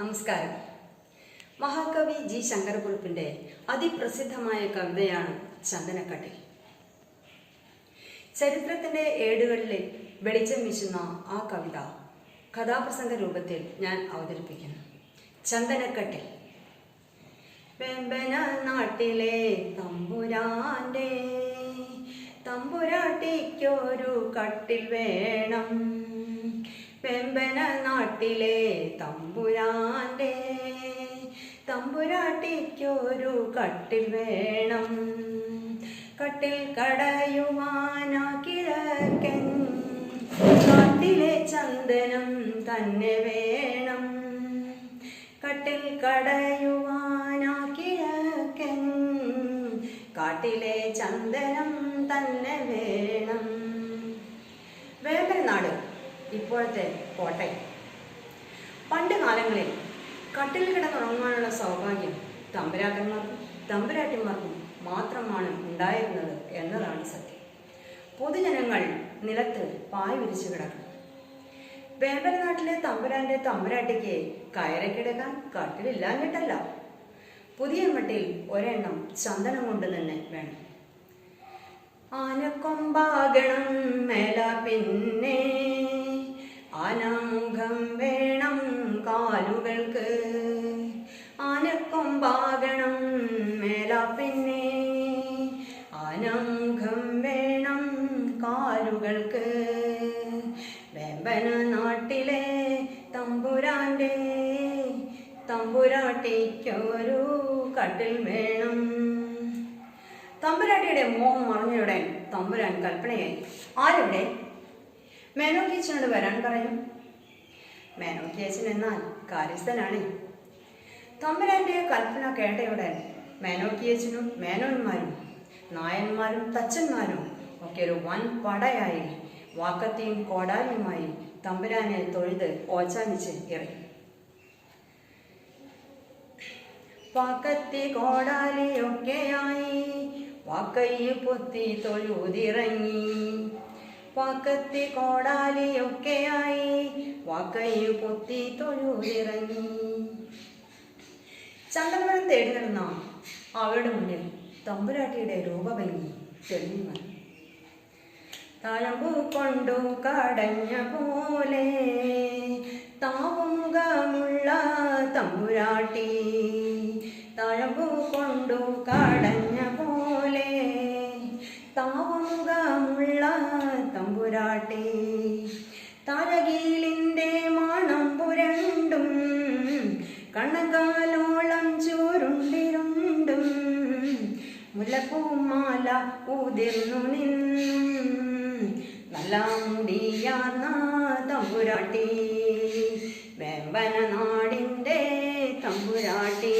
നമസ്കാരം. മഹാകവി ജി ശങ്കരക്കുറുപ്പിന്റെ അതിപ്രസിദ്ധമായ കവിതയാണ് ചന്ദനക്കട്ടി. ചരിത്രത്തിന്റെ ഏടുകളിലെ വെളിച്ചം വീശുന്ന ആ കവിത കഥാപ്രസംഗ രൂപത്തിൽ ഞാൻ അവതരിപ്പിക്കുന്നു. ചന്ദനക്കട്ടിൽ വെമ്പന നാട്ടിലെ തമ്പുരാന്റെ തമ്പുരാട്ടിക്കൊരു കട്ടിൽ വേണം. വെമ്പന നാട്ടിലെ തമ്പുരാന്റെ തമ്പുരാട്ടിക്കൊരു കട്ടിൽ വേണം. കട്ടിൽ കടയുവാനാ കിഴക്കൻ കാട്ടിലെ ചന്ദനം തന്നെ വേണം. കട്ടിൽ കടയുവാനാ കിഴക്കൻ കാട്ടിലെ ചന്ദനം തന്നെ വേണം. വേമ്പനാട് ഇപ്പോഴത്തെ കോട്ടയം. പണ്ട് കാലങ്ങളിൽ കട്ടിൽ കിടന്നുറങ്ങാനുള്ള സൗഭാഗ്യം തമ്പുരാക്കന്മാർക്കും തമ്പുരാട്ടിമാർക്കും മാത്രമാണ് ഉണ്ടായിരുന്നത് എന്നതാണ് സത്യം. പൊതുജനങ്ങൾ നിലത്ത് പായ വിരിച്ചു കിടക്കും. വേമ്പനാട്ടിലെ തമ്പുരാന്റെ തമ്പുരാട്ടിക്ക് കയറി കിടക്കാൻ കട്ടിലില്ലാഞ്ഞിട്ടല്ല. പുതിയ മട്ടിൽ ഒരെണ്ണം ചന്ദനം കൊണ്ട് തന്നെ വേണം. ആനക്കൊമ്പാകണം മേല പിന്നെ ആനമുഖം വേണം കാലുകൾക്ക്. ആനക്കൊമ്പാകണം മേല പിന്നെ ആനാമുഖം വേണം കാലുകൾക്ക്. വേമ്പന നാട്ടിലെ തമ്പുരാന്റെ. തമ്പുരാട്ടിക്കൊരു കട്ടിൽ വേണം. തമ്പുരാട്ടിയുടെ മോഹം മറഞ്ഞയുടൻ തമ്പുരാൻ കൽപ്പനയായി. ആരെവിടെ മേനോക്കിയച്ചനോട് വരാൻ പറയും. മേനോക്കിയച്ചൻ എന്നാൽ കാര്യസ്ഥനാണ്. തമ്പുരാന്റെ കൽപ്പന കേട്ടയുടൻ മേനോക്കിയച്ചനും മേനോന്മാരും നായന്മാരും തച്ചന്മാരും ഒക്കെ ഒരു വൻ പടയായി വാക്കത്തെയും കോടാലിയുമായി തമ്പുരാനെ തൊഴുത് ഓച്ചാനിച്ച് ഇറങ്ങി. വാക്കത്തി കോടാലിയൊക്കെയായി വാക്കയ്യ പൊത്തി തൊഴുതിറങ്ങി. വാക്കത്തി കോടാലിയൊക്കെയായി. വാക്കയ്യ പൊത്തി തൊഴുതിറങ്ങി. ചന്ദ്രമരം തേടി നടന്ന അവരുടെ മുന്നിൽ തമ്പുരാട്ടിയുടെ രൂപഭംഗി തെളിഞ്ഞു തഴമ്പു കൊണ്ടു കടഞ്ഞ പോലെ താവുമുഖമുള്ള തമ്പുരാട്ടി തഴമ്പു കൊണ്ടു കടഞ്ഞ മുല്ലപ്പൂമാല ഉതിർന്നു നിന്നും. നല്ല മുടിയാർന്ന തമ്പുരാട്ടി വേമ്പന നാടിന്റെ തമ്പുരാട്ടി.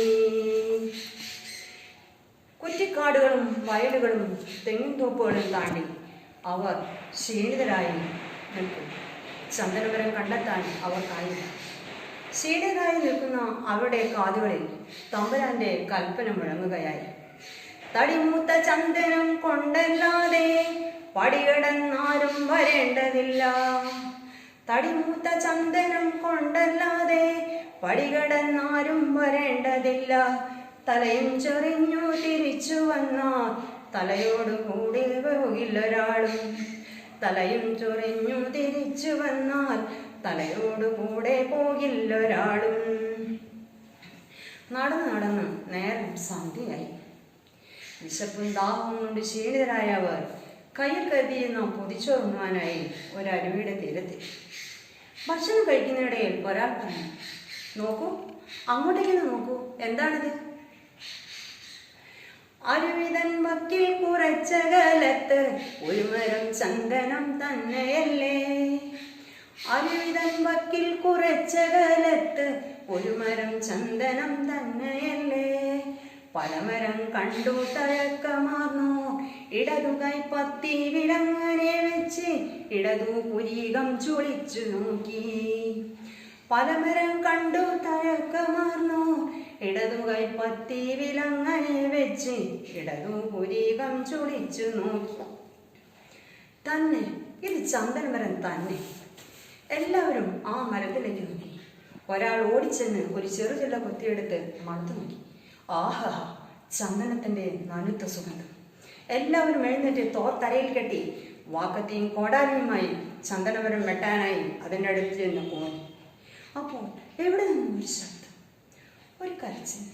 കുറ്റിക്കാടുകളും വയലുകളും തെങ്ങിൻ തോപ്പുകളും താണ്ടി അവർ ക്ഷീണിതരായി നിൽക്കും. ചന്ദനപുരം കണ്ടെത്താൻ അവർക്കായില്ല ക്ഷീണിതരായി നിൽക്കുന്ന അവരുടെ കാതുകളിൽ തമ്പുരാന്റെ കൽപ്പന മുഴങ്ങുകയായി. തടിമൂത്ത ചന്ദനം കൊണ്ടല്ലാതെ പടികടന്നാരും വരേണ്ടതില്ല. തടിമൂത്ത ചന്ദനം കൊണ്ടല്ലാതെ പടികടന്നാരും വരേണ്ടതില്ല. തലയും ചെറിഞ്ഞു തിരിച്ചു വന്ന തലയോട് കൂടി പോകില്ലൊരാളും തലയും ചൊറിഞ്ഞു തിരിച്ചു വന്നാൽ തലയോട് കൂടെ പോകില്ലൊരാളും. നടന്ന് നടന്ന് നേരം സന്ധ്യയായി. വിശപ്പും ദാഹവും കൊണ്ട് ക്ഷീണിതരായ അവർ കയ്യിൽ കരുതിയിരുന്ന പൊതിച്ചോറുണ്ണുവാനായി ഒരരുവിയുടെ തീരത്ത് ഭക്ഷണം കഴിക്കുന്നതിനിടയിൽ ഒരാൾ പറഞ്ഞു നോക്കൂ അങ്ങോട്ടേക്ക് നോക്കൂ എന്താണിത്? അരുവിതൻ വക്കിൽ കുറച്ച കാലത്ത് ഒരു മരം ചന്ദനം തന്നെയല്ലേ? അരുവിതൻ വക്കിൽ കുറച്ച കാലത്ത് ഒരു മരം ചന്ദനം തന്നെയല്ലേ? പലമരം കണ്ടു തഴക്കമാർന്നു. ഇടതു പത്തി വിളങ്ങനെ വെച്ച് ഇടതു പുരീകം ചുളിച്ചു നോക്കി. പലമരം കണ്ടു തഴക്കമാർന്നു. ഇടതു പത്തി വിലങ്ങനെ വെച്ച് ഇടതു പുരീകം ചുളിച്ചു നോക്കി. തന്നെ ഇത് ചന്ദനമരം തന്നെ. എല്ലാവരും ആ മരത്തിലേക്ക് നോക്കി. ഒരാൾ ഓടിച്ചെന്ന് ഒരു ചെറുചില്ല കുത്തിയെടുത്ത് മണത്തു നോക്കി. ആഹാ ചന്ദനത്തിന്റെ നനുത്ത സുഗന്ധം. എല്ലാവരും എഴുന്നേറ്റ് തോർ തോർത്തരയിൽ കെട്ടി വാക്കത്തെയും കോടാലിയുമായി ചന്ദനമരം വെട്ടാനായി അതിന്റെ അടുത്ത് ചെന്ന് പോയി അപ്പോൾ എവിടെ നിന്നും ഒരു ശബ്ദം? ഒരു കരച്ചിൽ.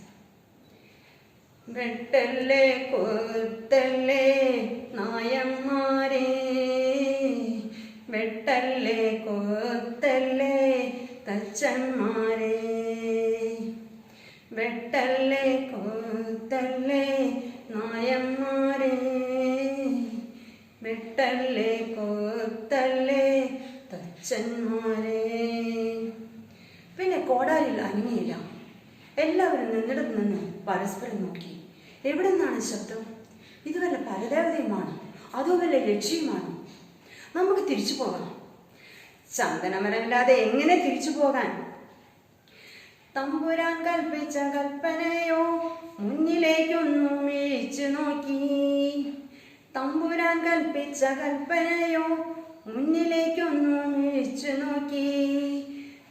വെട്ടല്ലേ കൊത്തല്ലേ നായന്മാരെ? വെട്ടല്ലേ കൊത്തല്ലേ തച്ചന്മാരെ? വെട്ടല്ലേ കൊത്തല്ലേ നായന്മാരെ? വെട്ടല്ലേ കൊത്തല്ലേ തച്ചന്മാരെ? പിന്നെ കോടാലിൽ അനങ്ങിയില്ല. എല്ലാവരും നിന്നിടത്ത് നിന്ന് പരസ്പരം നോക്കി. എവിടെ നിന്നാണ് ശബ്ദം? ഇത് വല്ല പരദേവതയുമാണ്. അതോ വല്ല ലക്ഷ്യമാണ് നമുക്ക് തിരിച്ചു പോകാം. ചന്ദനമരമില്ലാതെ എങ്ങനെ തിരിച്ചു പോകാൻ? തമ്പുരാൻ കൽപ്പിച്ച കൽപ്പനയോ മുന്നിലേക്കൊന്നു വീഴ്ചു നോക്കി. തമ്പുരാൻ കൽപ്പിച്ച കൽപ്പനയോ മുന്നിലേക്കൊന്നു വീഴ്ചു നോക്കി.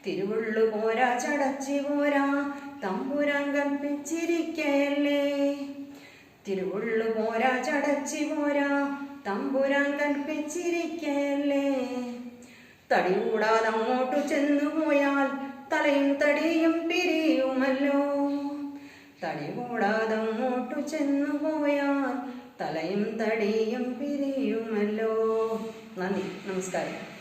തിരുവുള്ളു പോരാ ചടച്ചി പോരാ തമ്പുരാൻ കൽപ്പിച്ചിരിക്കയല്ലേ? തിരുവുള്ളു പോരാ ചടച്ചി പോരാ തമ്പുരാൻ കൽപ്പിച്ചിരിക്കയല്ലേ? തടി കൂടാതെ അങ്ങോട്ടു ചെന്നു പോയാൽ തലയും തടിയും തടി കൂടാതെ അങ്ങോട്ടു ചെന്നു പോയാൽ തലയും തടിയും പിരിയുമല്ലോ. നന്ദി. നമസ്കാരം.